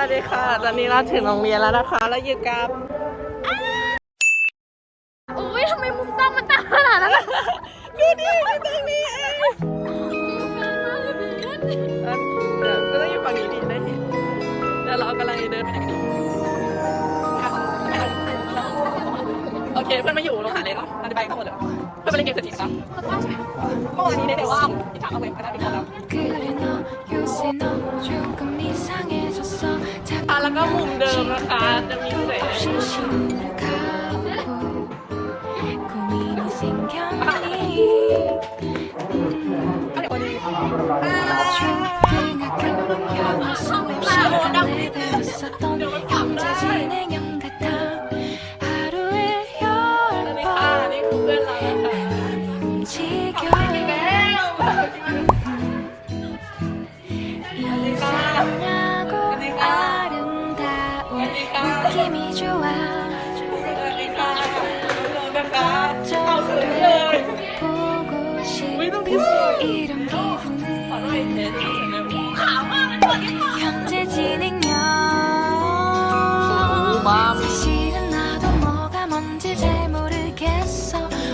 วัสดีค่ะ ตอนนี้เราถึงโรงเรียนแล้วนะคะ แล้วอยู่กับอุ้ยทำไมมุมตั้งมันต่างขนาดนั้นล่ะดูดิอยู่ตรงนี้เองแล้วเดี๋ยวก็ต้องอยู่ฝั่งนี้ดิได้เห็นแล้วเรากำลังจะเดินไปไหนกันดีโอเคเพื่อนมาอยู่โรงอาหารเลยเนาะเราจะไปข้างบนเลยเพื่อนไปเล่นเกมเศรษฐีกันเมื่อวานนี้ได้แต่ว่าที่ นะคะ จะมีแสง 없이 심각하고 고민이 생겼니 음, เดี๋ยววันนี้ 초등학교 영어 수업 시간에 배웠었던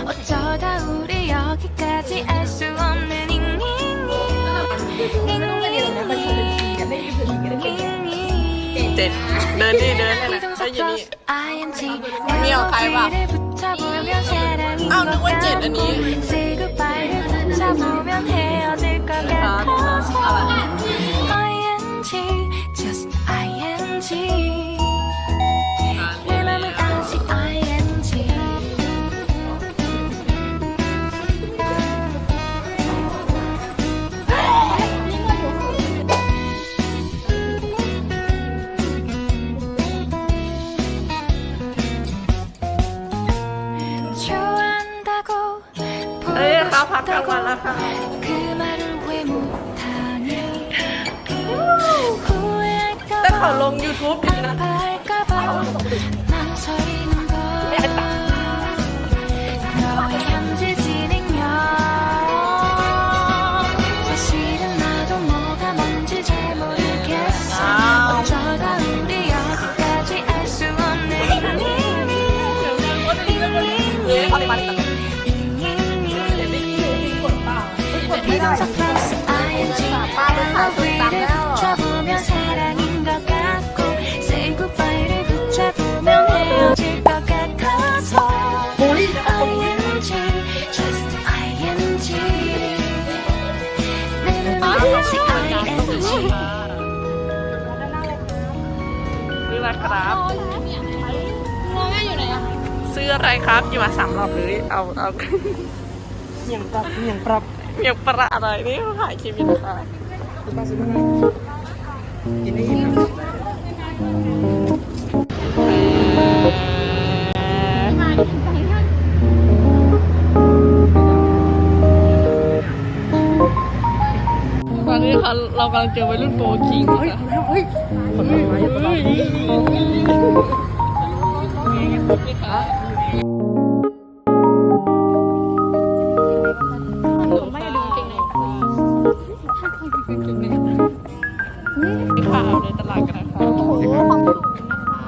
어 어쩌다 우리 여기까지 알 수 없는 잉잉잉 เจ็ดเดินดิเดินให้นะได้ยินนี่ มีของใครบ้างอ้าวนึกว่าเจ็ดอันนี้ Say 있다고 그 말을 왜 못하냐 후회할까봐 아파할까봐 망설이는 걸 너의 현재 진행면 사실은 나도 뭐가 뭔지 잘 모르겠어 어쩌다 우리 여기까지 알 수 없는 이미 이미 이미 าได้มาตั้งแต่ 비동사 플러스 ing Love will 붙여보면 사랑인 것 같고 Say goodbye 를 붙잡으면 헤어질 것 같아서 ing just ing 내 맘은 아직 ing ซื้ออะไรครับ มองง่ายอยู่ไหนอ่ะ ซื้ออะไรครับอยู่มาสามรอบเลยเอาเอา อย่างปรับอย่างปรับ อย่างประอะไรนี่เขาถ่ายคลิปอยู่นะคะคุณป้าซื้อมาให้กินได้ยินตอนนี้ค่ะเรากำลังเจอวัยรุ่นโฟร์คิงค่ะเฮ้ยขอโทษนะอย่าป ข่าวในตลาดกันนะคะโอ้โหความสูงนะคะ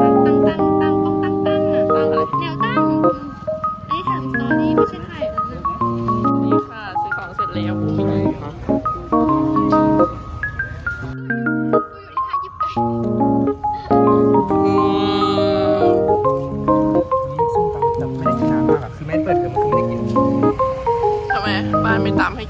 ตั้งตั้งตั้งต้องตั้งตั้งอะตั้งอะไรแนวตั้งอันนี้ถามสตอรี่ไม่ใช่ถ่ายเลยนี่ค่ะซื้อของเสร็จแล้วใช่ค่ะไก่นี่ส้มตำแต่ไม่ได้กินนานมากอะคือแม่เปิดเทอมมันก็ไม่ได้กินทำไมบ้านไม่ตามให้